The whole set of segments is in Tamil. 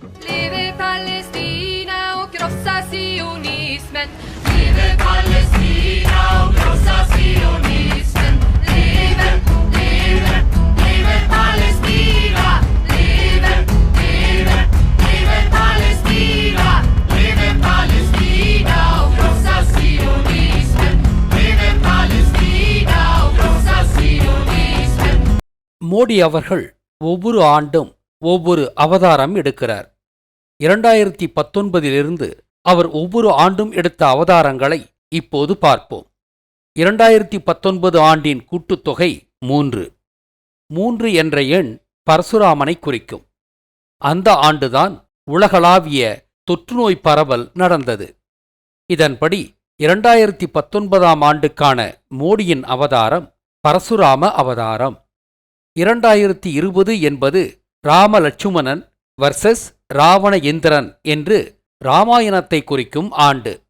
Leve Palestina och krossa sionismen. Leve Palestina och krossa sionismen. Leve, leve, leve Palestina. Leve, leve, leve Palestina. Leve Palestina och krossa sionismen. Leve Palestina och krossa sionismen. Modi அவர்கள் ஒவ்வொரு ஆண்டும் ஒவ்வொரு அவதாரம் எடுக்கிறார். இரண்டாயிரத்தி பத்தொன்பதிலிருந்து அவர் ஒவ்வொரு ஆண்டும் எடுத்த அவதாரங்களை இப்போது பார்ப்போம். இரண்டாயிரத்தி பத்தொன்பது ஆண்டின் கூட்டுத்தொகை மூன்று. மூன்று என்ற எண் பரசுராமனை குறிக்கும். அந்த ஆண்டுதான் உலகளாவிய தொற்றுநோய் பரவல் நடந்தது. இதன்படி இரண்டாயிரத்தி பத்தொன்பதாம் ஆண்டுக்கான மோடியின் அவதாரம் பரசுராம அவதாரம். இரண்டாயிரத்தி இருபது என்பது ராமலட்சுமணன் வர்சஸ் ராவண இந்திரன் என்று ராமாயணத்தை குறிக்கும் ஆண்டு.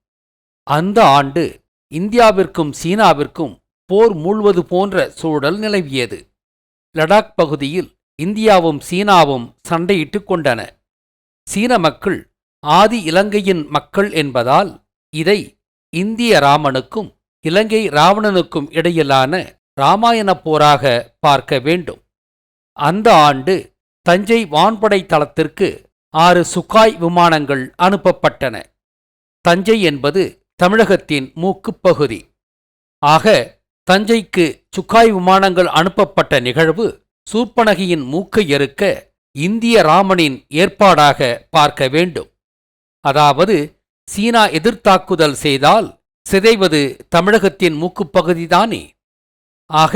அந்த ஆண்டு இந்தியாவிற்கும் சீனாவிற்கும் போர் மூழ்வது போன்ற சூழல் நிலவியது. லடாக் பகுதியில் இந்தியாவும் சீனாவும் சண்டையிட்டுக் கொண்டன. சீன மக்கள் ஆதி இலங்கையின் மக்கள் என்பதால் இதை இந்திய ராமனுக்கும் இலங்கை ராவணனுக்கும் இடையிலான இராமாயணப் போராக பார்க்க வேண்டும். அந்த ஆண்டு தஞ்சை வான்படை தளத்திற்கு ஆறு சுகாய் விமானங்கள் அனுப்பப்பட்டன. தஞ்சை என்பது தமிழகத்தின் மூக்குப்பகுதி ஆக தஞ்சைக்கு சுக்காய் விமானங்கள் அனுப்பப்பட்ட நிகழ்வு சூர்பனகியின் மூக்கை எருக்க இந்திய ராமனின் ஏற்பாடாக பார்க்க வேண்டும். அதாவது சீனா எதிர்த்தாக்குதல் செய்தால் சிதைவது தமிழகத்தின் மூக்குப்பகுதிதானே ஆக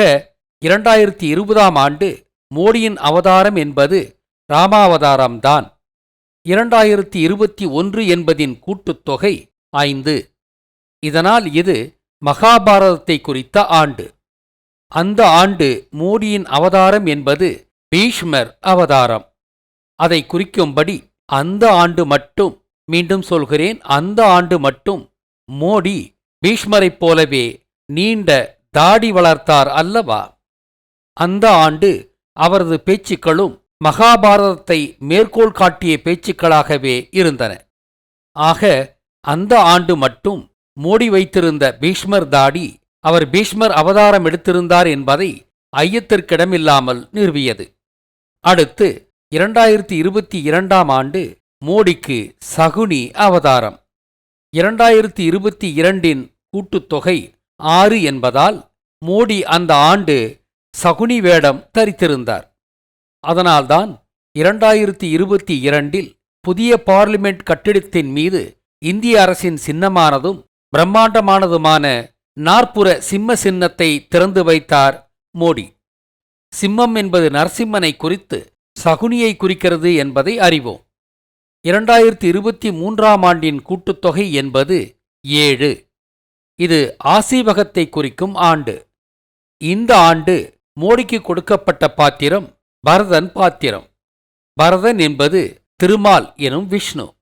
இரண்டாயிரத்தி இருபதாம் ஆண்டு மோடியின் அவதாரம் என்பது ராமாவதாரம்தான். இரண்டாயிரத்தி இருபத்தி ஒன்று என்பதின் கூட்டுத்தொகை ஐந்து. இதனால் இது மகாபாரதத்தை குறித்த ஆண்டு. அந்த ஆண்டு மோடியின் அவதாரம் என்பது பீஷ்மர் அவதாரம். அதை குறிக்கும்படி அந்த ஆண்டு மட்டும் மீண்டும் சொல்கிறேன் அந்த ஆண்டு மட்டும் மோடி பீஷ்மரைப் போலவே நீண்ட தாடி வளர்த்தார் அல்லவா? அந்த ஆண்டு அவரது பேச்சுக்களும் மகாபாரதத்தை மேற்கோள் காட்டிய பேச்சுக்களாகவே இருந்தன. ஆக அந்த ஆண்டு மட்டும் மோடி வைத்திருந்த பீஷ்மர் தாடி அவர் பீஷ்மர் அவதாரம் எடுத்திருந்தார் என்பதை ஐயத்திற்கிடமில்லாமல் நிறுவியது. அடுத்து இரண்டாயிரத்தி இருபத்தி இரண்டாம் ஆண்டு மோடிக்கு சகுனி அவதாரம். இரண்டாயிரத்தி இருபத்தி இரண்டின் கூட்டுத்தொகை ஆறு என்பதால் மோடி அந்த ஆண்டு சகுனி வேடம் தரித்திருந்தார். அதனால்தான் இரண்டாயிரத்தி இருபத்தி இரண்டில் புதிய பார்லிமெண்ட் கட்டிடத்தின் மீது இந்திய அரசின் சின்னமானதும் பிரம்மாண்டமானதுமான நாற்புற சிம்ம சின்னத்தை திறந்து வைத்தார் மோடி. சிம்மம் என்பது நரசிம்மனை குறித்து சகுனியை குறிக்கிறது என்பதை அறிவோம். இரண்டாயிரத்தி இருபத்தி மூன்றாம் ஆண்டின் கூட்டுத்தொகை என்பது ஏழு. இது ஆசீவகத்தை குறிக்கும் ஆண்டு. இந்த ஆண்டு மோடிக்கு கொடுக்கப்பட்ட பாத்திரம் பரதன் பாத்திரம். பரதன் என்பது திருமால் எனும் விஷ்ணு.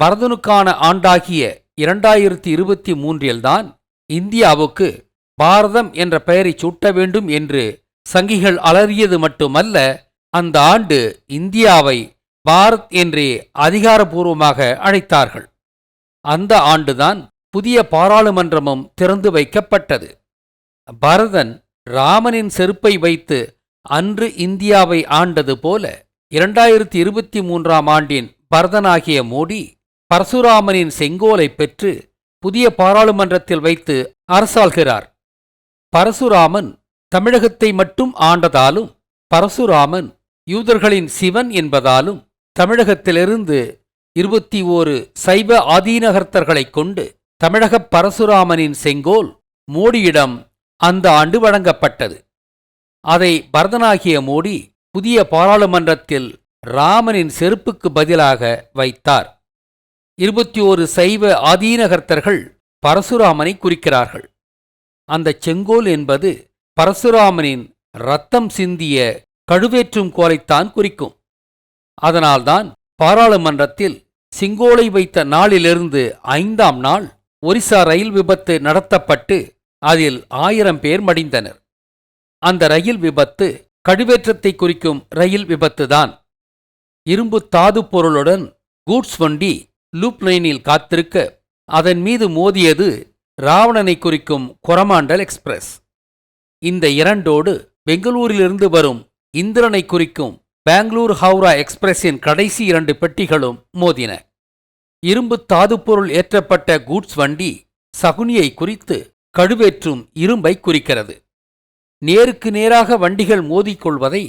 பரதனுக்கான ஆண்டாகிய இரண்டாயிரத்தி இருபத்தி மூன்றில்தான் இந்தியாவுக்கு பாரதம் என்ற பெயரை சூட்ட வேண்டும் என்று சங்கிகள் அலறியது மட்டுமல்ல அந்த ஆண்டு இந்தியாவை பாரத் என்றே அதிகாரபூர்வமாக அழைத்தார்கள். அந்த ஆண்டுதான் புதிய பாராளுமன்றமும் திறந்து வைக்கப்பட்டது. பரதன் ராமனின் செருப்பை வைத்து அன்று இந்தியாவை ஆண்டது போல இரண்டாயிரத்தி இருபத்தி மூன்றாம் ஆண்டின் பரதனாகிய மோடி பரசுராமனின் செங்கோலை பெற்று புதிய பாராளுமன்றத்தில் வைத்து அரசாள்கிறார். பரசுராமன் தமிழகத்தை மட்டும் ஆண்டதாலும் பரசுராமன் யூதர்களின் சிவன் என்பதாலும் தமிழகத்திலிருந்து இருபத்தி ஓரு சைவ ஆதீனகர்த்தர்களைக் கொண்டு தமிழகப் பரசுராமனின் செங்கோல் மோடியிடம் அந்த ஆண்டு வழங்கப்பட்டது. அதை பரதனாகிய மோடி புதிய பாராளுமன்றத்தில் ராமனின் செருப்புக்கு பதிலாக வைத்தார். இருபத்தி ஓரு சைவ ஆதீனகர்த்தர்கள் பரசுராமனை குறிக்கிறார்கள். அந்த செங்கோல் என்பது பரசுராமனின் ரத்தம் சிந்திய கழுவேற்றும் கோலைத்தான் குறிக்கும். அதனால்தான் பாராளுமன்றத்தில் சிங்கோலை வைத்த நாளிலிருந்து ஐந்தாம் நாள் ஒரிசா ரயில் விபத்து நடத்தப்பட்டு அதில் ஆயிரம் பேர் மடிந்தனர். அந்த ரயில் விபத்து கழுவேற்றத்தை குறிக்கும் ரயில் விபத்துதான். இரும்பு தாது பொருளுடன் கூட்ஸ் வண்டி லூப் லைனில் காத்திருக்க அதன் மீது மோதியது ராவணனை குறிக்கும் கொரமாண்டல் எக்ஸ்பிரஸ். இந்த இரண்டோடு பெங்களூரிலிருந்து வரும் இந்திரனை குறிக்கும் பெங்களூர் ஹவுரா எக்ஸ்பிரஸின் கடைசி இரண்டு பெட்டிகளும் மோதின. இரும்பு தாதுப்பொருள் ஏற்றப்பட்ட கூட்ஸ் வண்டி சகுனியை குறித்து கழுவேற்றும் இரும்பை குறிக்கிறது. நேருக்கு நேராக வண்டிகள் மோதிக்கொள்வதை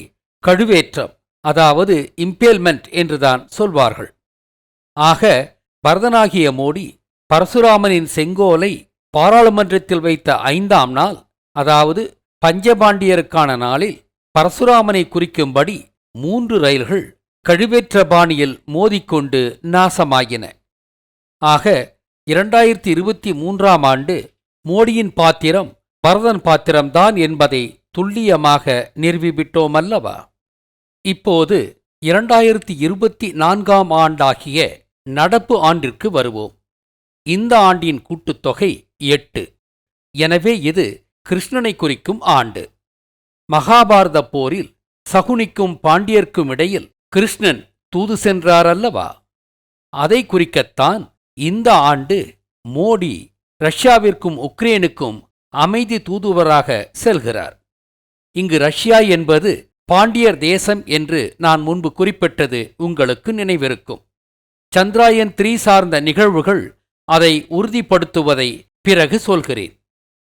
கழுவேற்றம் அதாவது இம்பேல்மெண்ட் என்றுதான் சொல்வார்கள். ஆக பரதனாகிய மோடி பரசுராமனின் செங்கோலை பாராளுமன்றத்தில் வைத்த ஐந்தாம் நாள் அதாவது பஞ்சபாண்டியருக்கான நாளில் பரசுராமனை குறிக்கும்படி மூன்று ரயில்கள் கழுவேற்ற பாணியில் மோதிக்கொண்டு நாசமாகின ஆக இரண்டாயிரத்தி இருபத்தி மூன்றாம் ஆண்டு மோடியின் பாத்திரம் பரதன் பாத்திரம்தான் என்பதை துல்லியமாக நிறுவிவிட்டோமல்லவா இப்போது இரண்டாயிரத்தி இருபத்தி நான்காம் ஆண்டாகிய நடப்பு ஆண்டிற்கு வருவோம். இந்த ஆண்டின் கூட்டுத்தொகை எட்டு. எனவே இது கிருஷ்ணனை குறிக்கும் ஆண்டு. மகாபாரத போரில் சகுனிக்கும் பாண்டியர்க்கும் இடையில் கிருஷ்ணன் தூது சென்றார் அல்லவா அதை குறிக்கத்தான் இந்த ஆண்டு மோடி ரஷ்யாவிற்கும் உக்ரேனுக்கும் அமைதி தூதுவராக செல்கிறார். இங்கு ரஷ்யா என்பது பாண்டியர் தேசம் என்று நான் முன்பு குறிப்பிட்டது உங்களுக்கு நினைவிருக்கும். சந்திராயன் த்ரீ சார்ந்த நிகழ்வுகள் அதை உறுதிப்படுத்துவதை பிறகு சொல்கிறேன்.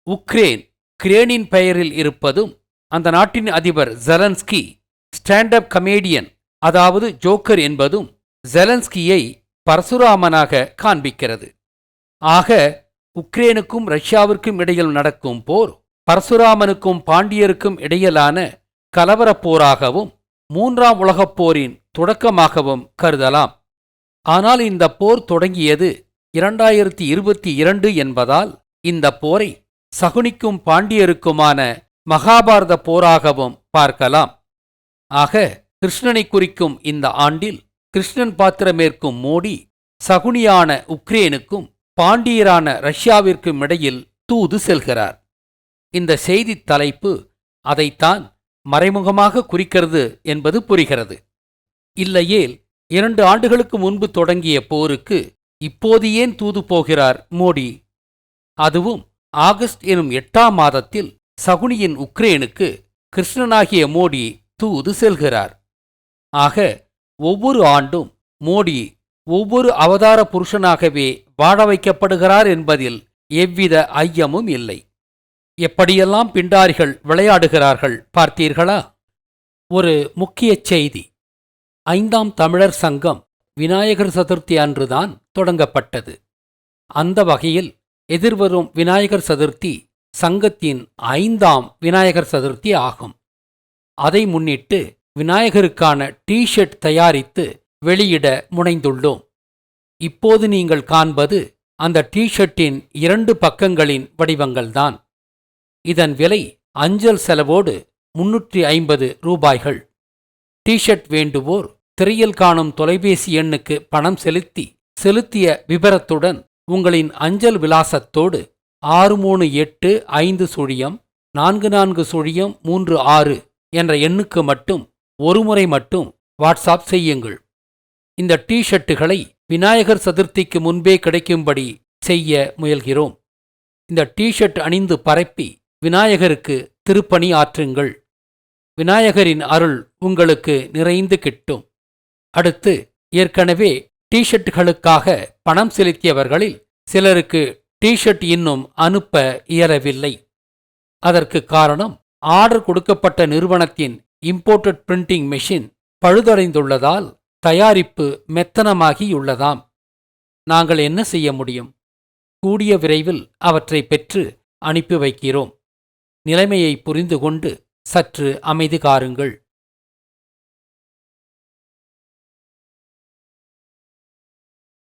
உக்ரேன் கிரேனின் பெயரில் இருப்பதும் அந்த நாட்டின் அதிபர் ஜெலன்ஸ்கி ஸ்டாண்ட் அப் கமேடியன் அதாவது ஜோக்கர் என்பதும் ஜெலன்ஸ்கியை பரசுராமனாக காண்பிக்கிறது. ஆக உக்ரேனுக்கும் ரஷ்யாவிற்கும் இடையில் நடக்கும் போர் பரசுராமனுக்கும் பாண்டியருக்கும் இடையிலான கலவரப் போராகவும் மூன்றாம் உலகப் போரின் தொடக்கமாகவும் கருதலாம். ஆனால் இந்த போர் தொடங்கியது இரண்டாயிரத்தி இருபத்தி இரண்டு என்பதால் இந்த போரை சகுனிக்கும் பாண்டியருக்குமான மகாபாரத போராகவும் பார்க்கலாம். ஆக கிருஷ்ணனை குறிக்கும் இந்த ஆண்டில் கிருஷ்ணன் பாத்திரமேற்கும் மோடி சகுனியான உக்ரேனுக்கும் பாண்டியரான ரஷ்யாவிற்கும் இடையில் தூது செல்கிறார். இந்த செய்தித் தலைப்பு அதைத்தான் மறைமுகமாக குறிக்கிறது என்பது புரிகிறது. இல்லையேல் இரண்டு ஆண்டுகளுக்கு முன்பு தொடங்கிய போருக்கு இப்போது ஏன் தூது போகிறார் மோடி? அதுவும் ஆகஸ்ட் எனும் எட்டாம் மாதத்தில் சகுனியின் உக்ரேனுக்கு கிருஷ்ணனாகிய மோடி தூது செல்கிறார். ஆக ஒவ்வொரு ஆண்டும் மோடி ஒவ்வொரு அவதார புருஷனாகவே வாழ வைக்கப்படுகிறார் என்பதில் எவ்வித ஐயமும் இல்லை. எப்படியெல்லாம் பிண்டாரிகள் விளையாடுகிறார்கள் பார்த்தீர்களா? ஒரு முக்கிய செய்தி. ஐந்தாம் தமிழர் சங்கம் விநாயகர் சதுர்த்தி அன்றுதான் தொடங்கப்பட்டது. அந்த வகையில் எதிர்வரும் விநாயகர் சதுர்த்தி சங்கத்தின் ஐந்தாம் விநாயகர் சதுர்த்தி ஆகும். அதை முன்னிட்டு விநாயகருக்கான டி ஷர்ட் தயாரித்து வெளியிட முனைந்துள்ளோம். இப்போது நீங்கள் காண்பது அந்த டீஷர்ட்டின் இரண்டு பக்கங்களின் வடிவங்கள்தான். இதன் விலை அஞ்சல் செலவோடு முன்னூற்றி ஐம்பது ரூபாய்கள். டிஷர்ட் வேண்டுவோர் திரையில் காணும் தொலைபேசி எண்ணுக்கு பணம் செலுத்தி செலுத்திய விபரத்துடன் உங்களின் அஞ்சல் விலாசத்தோடு ஆறு மூணு எட்டு ஐந்து சுழியம் நான்கு நான்கு சுழியம் மூன்று ஆறு என்ற எண்ணுக்கு மட்டும் ஒருமுறை மட்டும் வாட்ஸ்அப் செய்யுங்கள். இந்த டி ஷர்ட்டுகளை விநாயகர் சதுர்த்திக்கு முன்பே கிடைக்கும்படி செய்ய முயல்கிறோம். இந்த டி ஷர்ட் அணிந்து பரப்பி விநாயகருக்கு திருப்பணி ஆற்றுங்கள். விநாயகரின் அருள் உங்களுக்கு நிறைந்து கிட்டும். அடுத்து ஏற்கனவே டிஷர்ட்டுகளுக்காக பணம் செலுத்தியவர்களில் சிலருக்கு டிஷர்ட் இன்னும் அனுப்ப இயலவில்லை. அதற்கு காரணம் ஆர்டர் கொடுக்கப்பட்ட நிறுவனத்தின் இம்போர்ட்டட் பிரிண்டிங் மெஷின் பழுதடைந்துள்ளதால் தயாரிப்பு மெத்தனமாகியுள்ளதாம். நாங்கள் என்ன செய்ய முடியும்? கூடிய விரைவில் அவற்றை பெற்று அனுப்பி வைக்கிறோம். நிலைமையை புரிந்து கொண்டு சற்று அமைதி காருங்கள்.